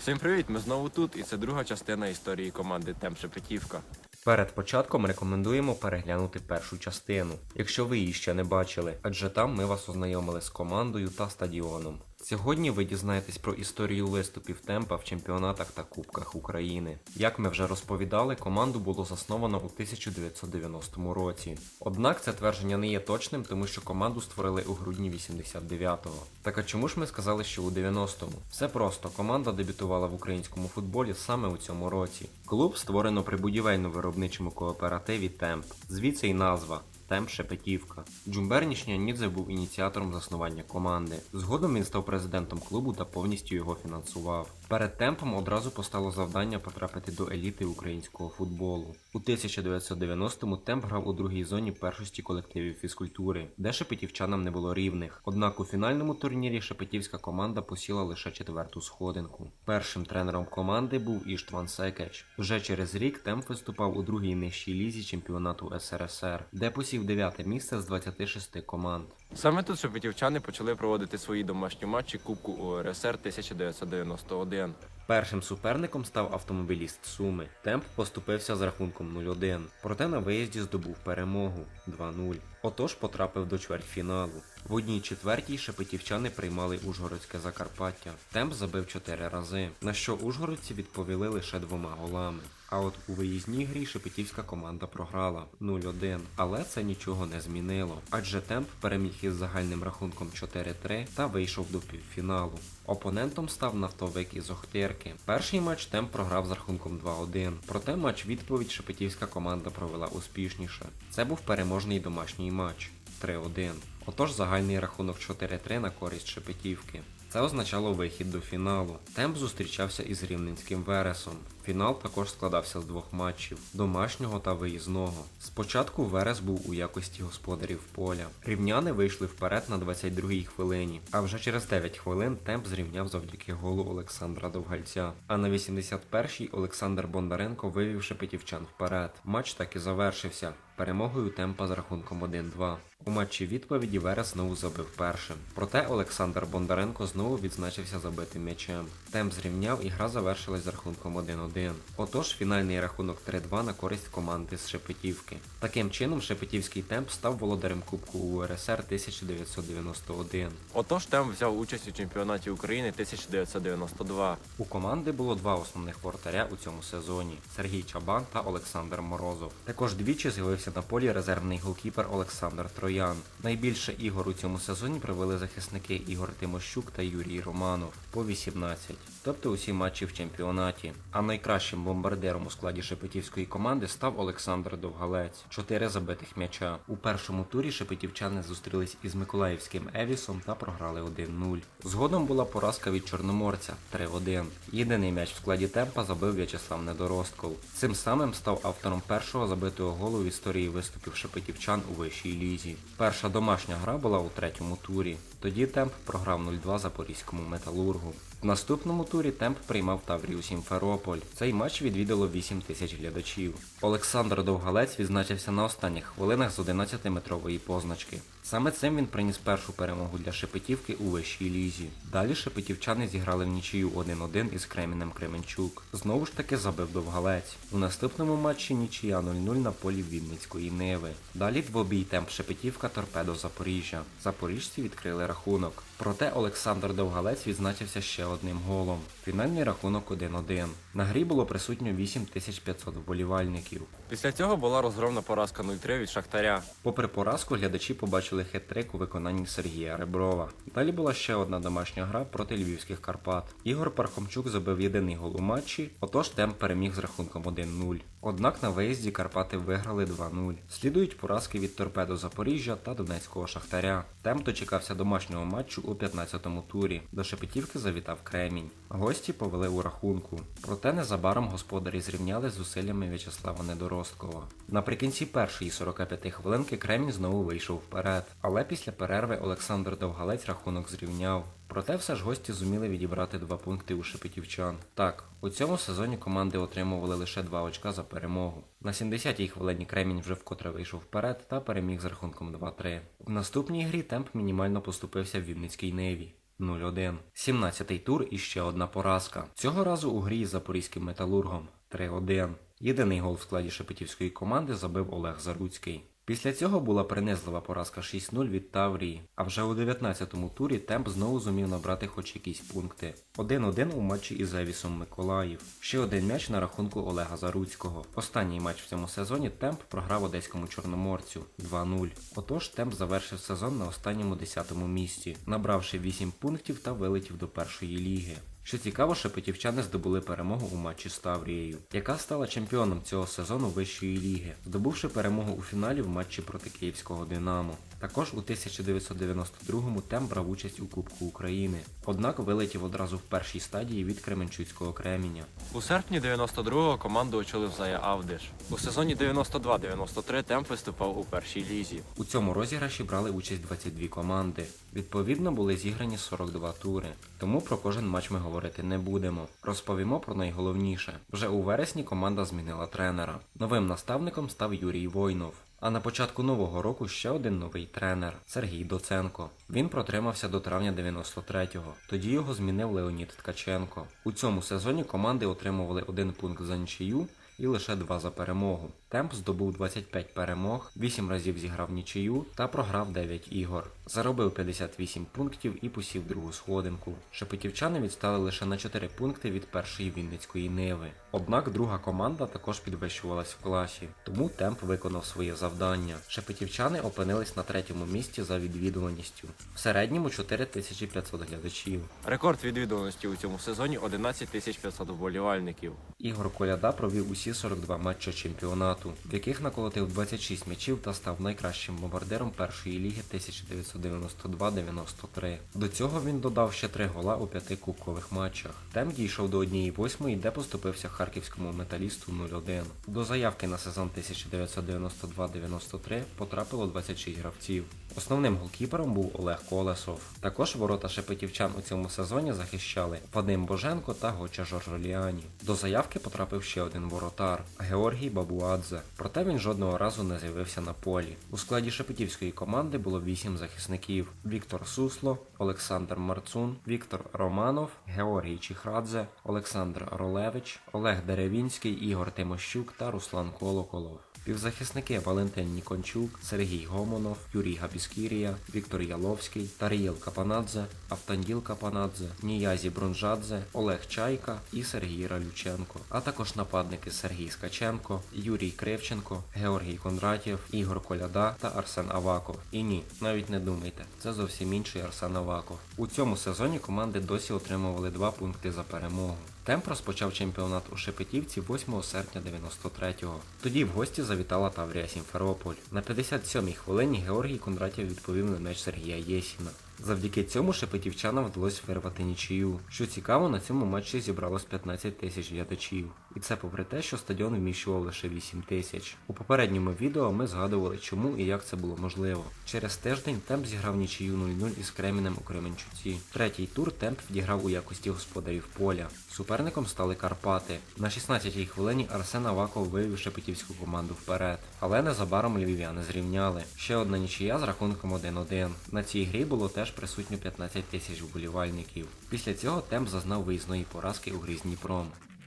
Всім привіт! Ми знову тут, і це друга частина історії команди Темп Шепетівка. Перед початком рекомендуємо переглянути першу частину, якщо ви її ще не бачили, адже там ми вас ознайомили з командою та стадіоном. Сьогодні ви дізнаєтесь про історію виступів темпа в чемпіонатах та кубках України. Як ми вже розповідали, команду було засновано у 1990 році. Однак це твердження не є точним, тому що команду створили у грудні 89-го. Так а чому ж ми сказали, що у 90-му? Все просто команда дебютувала в українському футболі саме у цьому році. Клуб створено при будівельно-виробничому кооперативі Темп. Звідси й назва. Темп Шепетівка. Джумберніч Нянідзе був ініціатором заснування команди. Згодом він став президентом клубу та повністю його фінансував. Перед темпом одразу постало завдання потрапити до еліти українського футболу. У 1990-му темп грав у другій зоні першості колективів фізкультури, де шепетівчанам не було рівних. Однак у фінальному турнірі шепетівська команда посіла лише четверту сходинку. Першим тренером команди був Іштван Секеч. Вже через рік темп виступав у другій нижчій лізі чемпіонату СРСР, де посів дев'яте місце з 26 команд. Саме тут шепетівчани почали проводити свої домашні матчі Кубку УРСР 1991. Першим суперником став автомобіліст Суми. Темп поступився з рахунком 0-1, проте на виїзді здобув перемогу 2-0. Отож потрапив до чвертьфіналу. В одній четвертій шепетівчани приймали Ужгородське Закарпаття. Темп забив 4 рази, на що ужгородці відповіли лише двома голами. А от у виїзній грі шепетівська команда програла 0-1, але це нічого не змінило, адже темп переміг із загальним рахунком 4-3 та вийшов до півфіналу. Опонентом став нафтовик із Охтирки. Перший матч темп програв з рахунком 2-1, проте матч відповідь шепетівська команда провела успішніше. Це був переможний домашній матч 3-1. Отож загальний рахунок 4-3 на користь Шепетівки. Це означало вихід до фіналу. Темп зустрічався із рівненським Вересом. Фінал також складався з двох матчів домашнього та виїзного. Спочатку Верес був у якості господарів поля. Рівняни вийшли вперед на 22-й хвилині, а вже через 9 хвилин темп зрівняв завдяки голу Олександра Довгальця. А на 81-й Олександр Бондаренко вивів шепетівчан вперед. Матч так і завершився. Перемогою темпа з рахунком 1-2. У матчі відповіді Верес знову забив першим. Проте Олександр Бондаренко знову відзначився забитим м'ячем. Темп зрівняв і гра завершилась з рахунком 1-1. Отож, фінальний рахунок 3-2 на користь команди з Шепетівки. Таким чином, Шепетівський темп став володарем Кубку УРСР 1991. Отож, Темп взяв участь у чемпіонаті України 1992. У команди було два основних воротаря у цьому сезоні: Сергій Чабан та Олександр Морозов. Також двічі з'явився на полі резервний голкіпер Олександр Троян. Найбільше ігор у цьому сезоні провели захисники Ігор Тимощук та Юрій Романов по 18, тобто усі матчі в чемпіонаті. А найкращим бомбардиром у складі шепетівської команди став Олександр Довгалець. Чотири забитих м'яча. У першому турі шепетівчани зустрілись із Миколаївським Евісом та програли 1-0. Згодом була поразка від Чорноморця 3-1. Єдиний м'яч в складі темпа забив В'ячеслав Недоростков. Цим самим став автором першого забитого голу в історії виступів шепетівчан у вищій лізі. Перша домашня гра була у третьому турі. Тоді темп програв 0-2 запорізькому металургу. В наступному турі темп приймав Таврію Сімферополь. Цей матч відвідало 8 тисяч глядачів. Олександр Довгалець відзначився на останніх хвилинах з 11-метрової позначки. Саме цим він приніс першу перемогу для Шепетівки у вищій лізі. Далі шепетівчани зіграли в нічию 1-1 із Кремінем Кременчук. Знову ж таки забив Довгалець. У наступному матчі нічия 0-0 на полі Вінницької Ниви. Далі двобій темп Шепетівка Торпедо Запоріжжя. Запоріжці відкрили рахунок. Проте Олександр Довгалець відзначився ще одним голом. Фінальний рахунок 1-1. На грі було присутньо 8500 вболівальників. Після цього була розгромна поразка 0-3 від Шахтаря. Попри поразку, глядачі побачили хет-трик у виконанні Сергія Реброва. Далі була ще одна домашня гра проти львівських Карпат. Ігор Пархомчук забив єдиний гол у матчі, отож темп переміг з рахунком 1-0. Однак на виїзді Карпати виграли 2-0. Слідують поразки від торпедо Запоріжжя та Донецького Шахтаря. Темп дочекався домашнього матчу у 15-му турі. До Шепетівки завітав Кремінь. Гості повели у рахунку. Проте незабаром господарі зрівняли з зусиллями В'ячеслава Недоросткова. Наприкінці першої 45 хвилинки Кремінь знову вийшов вперед. Але після перерви Олександр Довгалець рахунок зрівняв. Проте все ж гості зуміли відібрати два пункти у шепетівчан. Так, у цьому сезоні команди отримували лише два очка за перемогу. На 70-й хвилині Кремінь вже вкотре вийшов вперед та переміг з рахунком 2-3. В наступній грі темп мінімально поступився в Вінницькій Неві. 0-1. 17-й тур і ще одна поразка. Цього разу у грі з запорізьким металургом 3-1. Єдиний гол в складі шепетівської команди забив Олег Заруцький. Після цього була принизлива поразка 6-0 від Таврії, а вже у 19-му турі темп знову зумів набрати хоч якісь пункти. 1-1 у матчі із Евісом Миколаїв. Ще один м'яч на рахунку Олега Заруцького. Останній матч в цьому сезоні темп програв одеському чорноморцю 2-0. Отож темп завершив сезон на останньому 10-му місці, набравши 8 пунктів та вилетів до першої ліги. Що цікаво, шепетівчани здобули перемогу у матчі з Таврією, яка стала чемпіоном цього сезону вищої ліги, здобувши перемогу у фіналі в матчі проти київського Динамо. Також у 1992-му темп брав участь у Кубку України, однак вилетів одразу в першій стадії від Кременчуцького Креміня. У серпні 92-го команду очолив Зая Авдиш. У сезоні 92-93 темп виступав у першій лізі. У цьому розіграші брали участь 22 команди. Відповідно, були зіграні 42 тури. Тому про кожен матч ми говорити не будемо. Розповімо про найголовніше. Вже у вересні команда змінила тренера. Новим наставником став Юрій Войнов. А на початку нового року ще один новий тренер Сергій Доценко. Він протримався до травня 93-го. Тоді його змінив Леонід Ткаченко. У цьому сезоні команди отримували один пункт за нічию і лише два за перемогу. Темп здобув 25 перемог, 8 разів зіграв нічию та програв 9 ігор. Заробив 58 пунктів і посів другу сходинку. Шепетівчани відстали лише на 4 пункти від першої Вінницької Ниви. Однак друга команда також підвищувалась в класі, тому темп виконав своє завдання. Шепетівчани опинились на третьому місці за відвідуваністю. В середньому 4500 глядачів. Рекорд відвідуваності у цьому сезоні 11 500 вболівальників. Ігор Коляда провів усі 42 матчі чемпіонату, в яких наколотив 26 м'ячів та став найкращим бомбардиром першої ліги 1992-93. До цього він додав ще 3 гола у п'яти кубкових матчах. Тем дійшов до 1-8, де поступився харківському металісту 0-1. До заявки на сезон 1992-93 потрапило 26 гравців. Основним голкіпером був Олег Колесов. Також ворота шепетівчан у цьому сезоні захищали Вадим Боженко та Гоча Жоржоліані. До заявки потрапив ще один воротар Георгій Бабуадзе. Проте він жодного разу не з'явився на полі. У складі шепетівської команди було 8 захисників: Віктор Сусло, Олександр Марцун, Віктор Романов, Георгій Чіхрадзе, Олександр Ролевич, Олег Деревінський, Ігор Тимощук та Руслан Колоколов. Півзахисники Валентин Нікончук, Сергій Гомонов, Юрій Габіскірія, Віктор Яловський, Тарієл Капанадзе, Автанділ Капанадзе, Ніязі Бронжадзе, Олег Чайка і Сергій Ралюченко, а також нападники Сергій Скаченко, Юрій Кривченко, Георгій Кондратєв, Ігор Коляда та Арсен Аваков. І ні, навіть не думайте, це зовсім інший Арсен Аваков. У цьому сезоні команди досі отримували 2 пункти за перемогу. Темп розпочав чемпіонат у Шепетівці 8 серпня 93-го. Тоді в гості завітала Таврія Сімферополь. На 57-й хвилині Георгій Кондратєв відповів на м'яч Сергія Єсіна. Завдяки цьому шепетівчанам вдалося вирвати нічию. Що цікаво, на цьому матчі зібралось 15 тисяч глядачів. І це попри те, що стадіон вміщував лише 8 тисяч. У попередньому відео ми згадували, чому і як це було можливо. Через тиждень темп зіграв нічию 0-0 із Кремінем у Кременчуці. Третій тур темп відіграв у якості господарів поля. Суперником стали Карпати. На 16-й хвилині Арсен Аваков вивів шепетівську команду вперед. Але незабаром львів'яни зрівняли. Ще одна нічия з рахунком 1-1. На цій грі було теж присутньо 15 тисяч вболівальників. Після цього темп зазнав виїзної поразки у грі.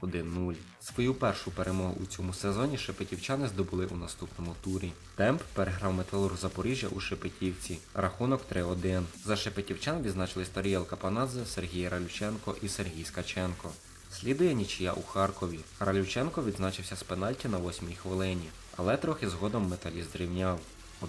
1-0. Свою першу перемогу у цьому сезоні шепетівчани здобули у наступному турі. Темп переграв металург Запоріжжя у Шепетівці. Рахунок 3-1. За шепетівчан відзначились Тарієл Капанадзе, Сергій Ралюченко і Сергій Скаченко. Слідує нічия у Харкові. Ралюченко відзначився з пенальті на 8-й хвилині, але трохи згодом металіст зрівняв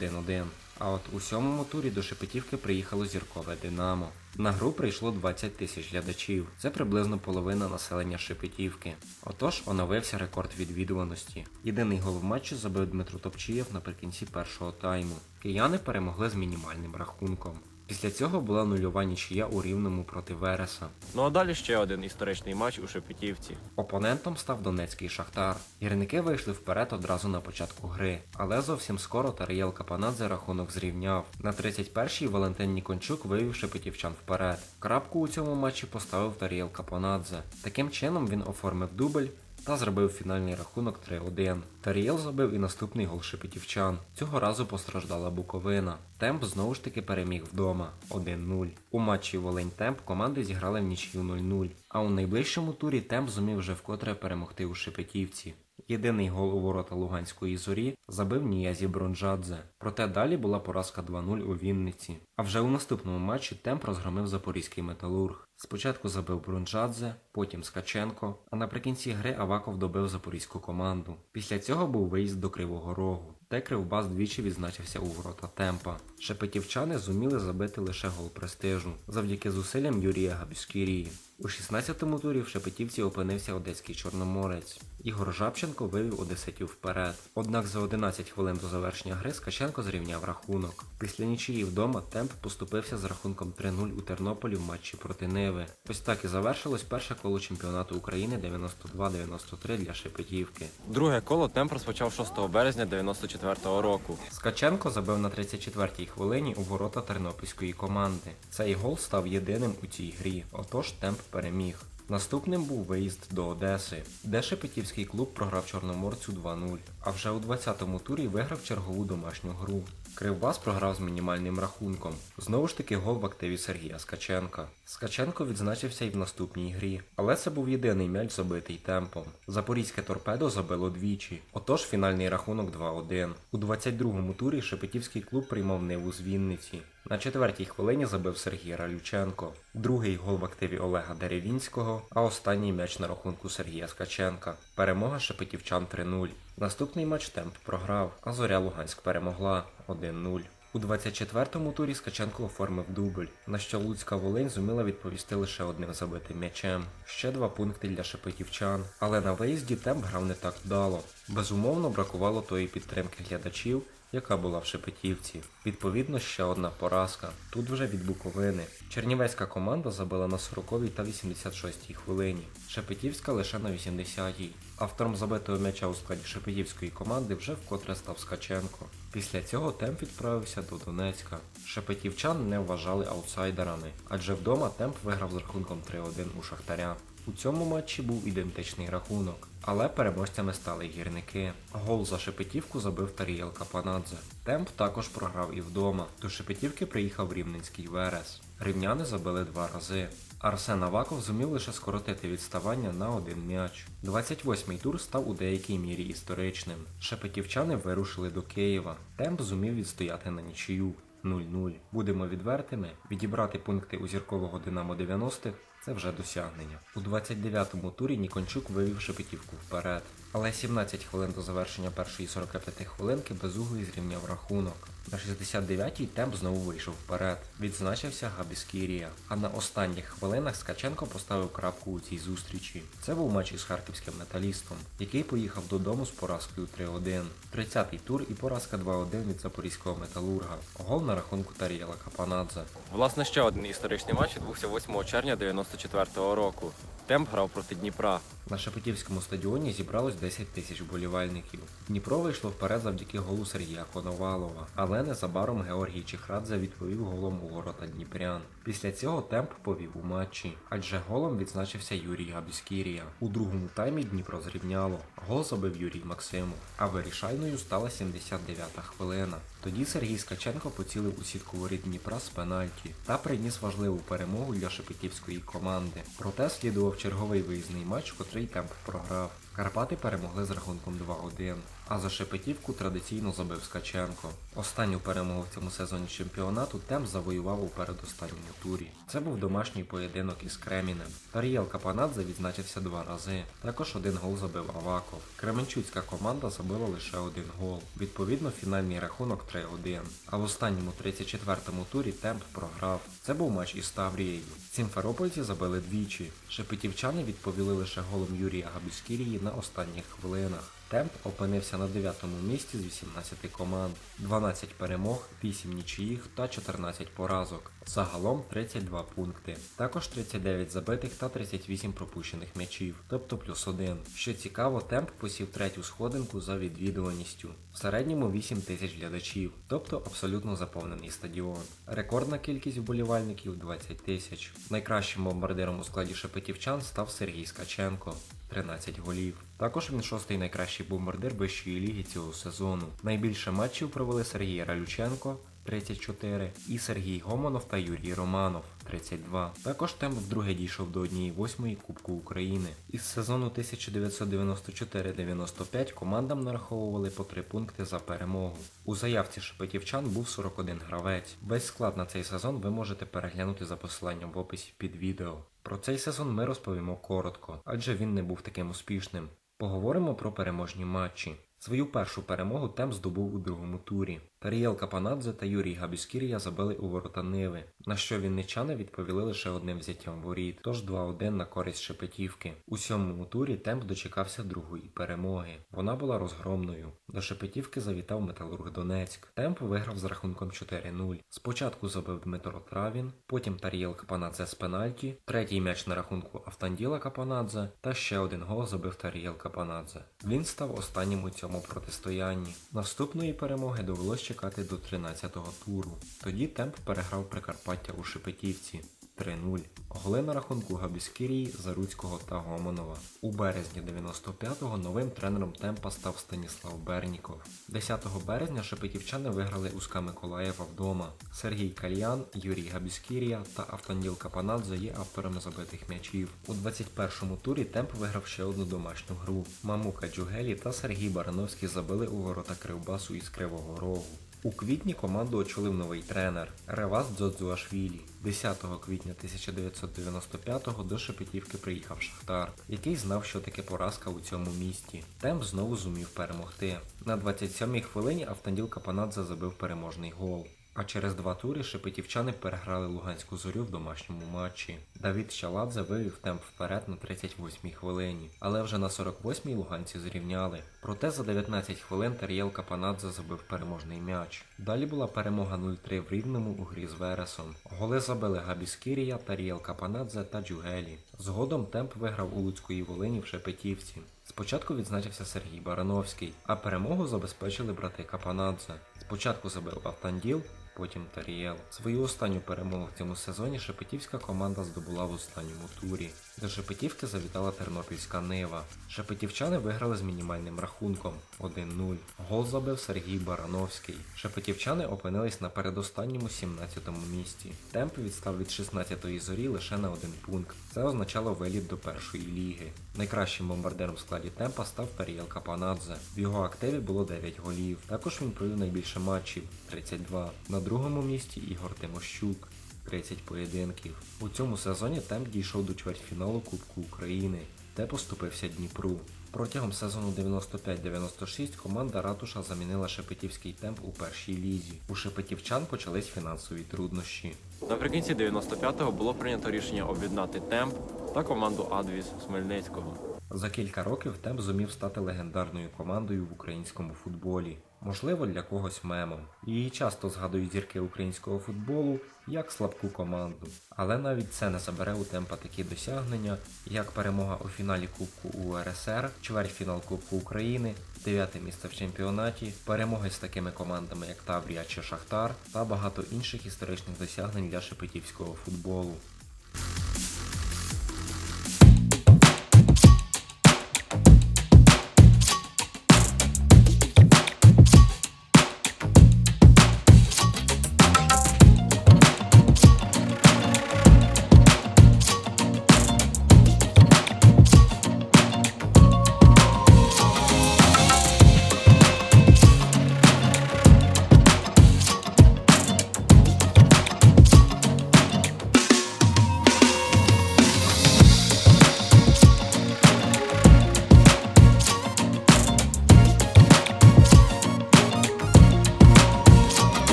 1-1. А от у сьомому турі до Шепетівки приїхало зіркове Динамо. На гру прийшло 20 тисяч глядачів. Це приблизно половина населення Шепетівки. Отож оновився рекорд відвідуваності. Єдиний гол в матчі забив Дмитро Топчієв наприкінці першого тайму. Кияни перемогли з мінімальним рахунком. Після цього була нульова нічия у рівному проти Вереса. Ну а далі ще один історичний матч у Шепетівці. Опонентом став Донецький Шахтар. Гірники вийшли вперед одразу на початку гри, але зовсім скоро Тарієл Капанадзе рахунок зрівняв. На 31-й Валентин Нікончук вивів шепетівчан вперед. Крапку у цьому матчі поставив Тарієл Капанадзе. Таким чином він оформив дубль та зробив фінальний рахунок 3-1. Тарієл забив і наступний гол шепетівчан. Цього разу постраждала Буковина. Темп знову ж таки переміг вдома 1-0. У матчі Волинь Темп команди зіграли в нічию 0-0. А у найближчому турі Темп зумів вже вкотре перемогти у Шепетівці. Єдиний гол у ворота Луганської зорі забив Ніязі Бронжадзе. Проте далі була поразка 2-0 у Вінниці. А вже у наступному матчі Темп розгромив запорізький металург. Спочатку забив Брунжадзе, потім Скаченко, а наприкінці гри Аваков добив запорізьку команду. Після цього був виїзд до Кривого Рогу, де Кривбас двічі відзначився у ворота Темпа. Шепетівчани зуміли забити лише гол престижу завдяки зусиллям Юрія Габюскірії. У 16-му турі в Шепетівці опинився одеський чорноморець. Ігор Жабченко вивів одеситів вперед. Однак за 11 хвилин до завершення гри Скаченко зрівняв рахунок. Після нічиї вдома темп поступився з рахунком 3-0 у Тернополі в матчі проти Ниви. Ось так і завершилось перше коло чемпіонату України 92-93 для Шепетівки. Друге коло темп розпочав 6 березня 94-го року. Скаченко забив на 34-й хвилині у ворота тернопільської команди. Цей гол став єдиним у цій грі, отож темп переміг. Наступним був виїзд до Одеси, де Шепетівський клуб програв Чорноморцю 2-0, а вже у 20-му турі виграв чергову домашню гру. Кривбас програв з мінімальним рахунком. Знову ж таки гол в активі Сергія Скаченка. Скаченко відзначився і в наступній грі, але це був єдиний м'яч забитий темпом. Запорізьке торпедо забило двічі, отож фінальний рахунок 2-1. У 22-му турі Шепетівський клуб приймав Ниву з Вінниці. На четвертій хвилині забив Сергій Ралюченко, другий гол в активі Олега Деревінського, а останній м'яч на рахунку Сергія Скаченка. Перемога шепетівчан 3-0. Наступний матч темп програв, а Зоря Луганськ перемогла 1-0. У 24-му турі Скаченко оформив дубль, на що Луцька Волинь зуміла відповісти лише одним забитим м'ячем. Ще два пункти для шепетівчан. Але на виїзді темп грав не так вдало. Безумовно, бракувало тої підтримки глядачів, яка була в Шепетівці. Відповідно, ще одна поразка. Тут вже від Буковини. Чернівецька команда забила на 40-й та 86-й хвилині. Шепетівська лише на 80-й. Автором забитого м'яча у складі Шепетівської команди вже вкотре став Скаченко. Після цього темп відправився до Донецька. Шепетівчан не вважали аутсайдерами, адже вдома темп виграв з рахунком 3-1 у Шахтаря. У цьому матчі був ідентичний рахунок, але переможцями стали гірники. Гол за Шепетівку забив Тарієл Капанадзе. Темп також програв і вдома. До Шепетівки приїхав рівненський Верес. Рівняни забили два рази. Арсен Аваков зумів лише скоротити відставання на один м'яч. 28-й тур став у деякій мірі історичним. Шепетівчани вирушили до Києва. Темп зумів відстояти на нічию. 0-0. Будемо відвертими, відібрати пункти у зіркового Динамо 90-х це вже досягнення. У 29-му турі Нікончук вивів Шепетівку вперед. Але 17 хвилин до завершення першої 45 хвилинки безуглий зрівняв рахунок. На 69-й темп знову вийшов вперед. Відзначився Габіскірія. А на останніх хвилинах Скаченко поставив крапку у цій зустрічі. Це був матч із харківським металістом, який поїхав додому з поразкою 3-1. 30-й тур і поразка 2-1 від запорізького металурга. Гол на рахунку Тарієла Капанадзе. Власне, ще один історичний матч відбувся 8 червня 94-го року. Темп грав проти Дніпра. На Шепетівському стадіоні зібралось 10 тисяч вболівальників. Дніпро вийшло вперед завдяки голу Сергія Коновалова, але незабаром Георгій Чехрадзе відповів голом у ворота Дніпрян. Після цього темп повів у матчі, адже голом відзначився Юрій Габіскірія. У другому таймі Дніпро зрівняло. Гол забив Юрій Максимов, а вирішальною стала 79-та хвилина. Тоді Сергій Скаченко поцілив у сітку воріт Дніпра з пенальті та приніс важливу перемогу для шепетівської команди. Проте слідував черговий виїзний матч, котрий темп програв. Карпати перемогли з рахунком 2-1, а за Шепетівку традиційно забив Скаченко. Останню перемогу в цьому сезоні чемпіонату Темп завоював у передостанньому турі. Це був домашній поєдинок із Кремінем. Тарієл Капанадзе відзначився два рази. Також один гол забив Аваков. Кременчуцька команда забила лише один гол. Відповідно, фінальний рахунок 3-1. А в останньому 34-му турі Темп програв. Це був матч із Таврією. Сімферопольці забили двічі. Шепетівчани відповіли лише голом Юрія Габіскірії на останніх хвилинах. Темп опинився на 9-му місці з 18 команд, 12 перемог, 8 нічиїх та 14 поразок. Загалом 32 пункти. Також 39 забитих та 38 пропущених м'ячів, тобто плюс 1. Що цікаво, темп посів третю сходинку за відвідуваністю. В середньому 8 тисяч глядачів, тобто абсолютно заповнений стадіон. Рекордна кількість вболівальників 20 тисяч. Найкращим бомбардиром у складі шепетівчан став Сергій Скаченко. 13 голів. Також він шостий найкращий бомбардир вищої ліги цього сезону. Найбільше матчів провели Сергій Ралюченко 34 і Сергій Гомонов та Юрій Романов 32. Також темп вдруге дійшов до 1-8 Кубку України. Із сезону 1994-95 командам нараховували по 3 пункти за перемогу. У заявці шепетівчан був 41 гравець. Весь склад на цей сезон ви можете переглянути за посиланням в описі під відео. Про цей сезон ми розповімо коротко, адже він не був таким успішним. Поговоримо про переможні матчі. Свою першу перемогу Темп здобув у другому турі. Тарієл Капанадзе та Юрій Габіскірія забили у ворота Ниви, на що вінничани відповіли лише одним взяттям воріт, тож 2-1 на користь Шепетівки. У сьомому турі Темп дочекався другої перемоги. Вона була розгромною. До Шепетівки завітав Металург Донецьк. Темп виграв з рахунком 4-0. Спочатку забив Дмитро Травін, потім Тарієл Капанадзе з пенальті, третій м'яч на рахунку Автанділа Капанадзе та ще один гол забив Тарієл Капанадзе. Він став останнім у цьому протистоянні. Наступної перемоги довелось чекати до 13-го туру. Тоді темп переграв Прикарпаття у Шепетівці. 3-0. Голи на рахунку Габіскірії, Заруцького та Гомонова. У березні 95-го новим тренером темпа став Станіслав Берніков. 10 березня шепетівчани виграли у СКА Миколаєва вдома. Сергій Кальян, Юрій Габіскірія та Автанділ Капанадзе є авторами забитих м'ячів. У 21-му турі темп виграв ще одну домашню гру. Мамука Джугелі та Сергій Барановський забили у ворота Кривбасу із Кривого Рогу. У квітні команду очолив новий тренер Ревас Дзодзуашвілі. 10 квітня 1995-го до Шепетівки приїхав Шахтар, який знав, що таке поразка у цьому місті. Темп знову зумів перемогти. На 27-й хвилині Автанділ Капанадзе забив переможний гол. А через два тури шепетівчани переграли Луганську зорю в домашньому матчі. Давід Щаладзе вивів темп вперед на 38-й хвилині, але вже на 48-й луганці зрівняли. Проте за 19 хвилин Тар'єл Капанадзе забив переможний м'яч. Далі була перемога 0-3 в Рівному у грі з Вересом. Голи забили Габіскірія, Тар'єл Капанадзе та Джугелі. Згодом темп виграв у Луцької Волині в Шепетівці. Спочатку відзначився Сергій Барановський, а перемогу забезпечили брати Капанадзе. Спочатку забив Автанділ, потім Тарієл. Свою останню перемогу в цьому сезоні Шепетівська команда здобула в останньому турі. До Шепетівки завітала Тернопільська Нива. Шепетівчани виграли з мінімальним рахунком 1-0. Гол забив Сергій Барановський. Шепетівчани опинились на передостанньому 17-му місці. Темп відстав від 16-ї зорі лише на один пункт. Це означало виліт до першої ліги. Найкращим бомбардиром в складі темпа став Тарієл Капанадзе. В його активі було 9 голів. Також він провів найбільше матчів 32. На другому місці Ігор Тимощук. 30 поєдинків. У цьому сезоні темп дійшов до чвертьфіналу Кубку України, де поступився Дніпру. Протягом сезону 95-96 команда Ратуша замінила Шепетівський темп у першій лізі. У шепетівчан почались фінансові труднощі. Наприкінці 95-го було прийнято рішення об'єднати темп та команду Адвіс з Хмельницького. За кілька років темп зумів стати легендарною командою в українському футболі. Можливо, для когось мемом. Її часто згадують зірки українського футболу як слабку команду. Але навіть це не забере у темпа такі досягнення, як перемога у фіналі Кубку УРСР, чвертьфінал Кубку України, дев'яте місце в чемпіонаті, перемоги з такими командами, як Таврія чи Шахтар, та багато інших історичних досягнень для шепетівського футболу.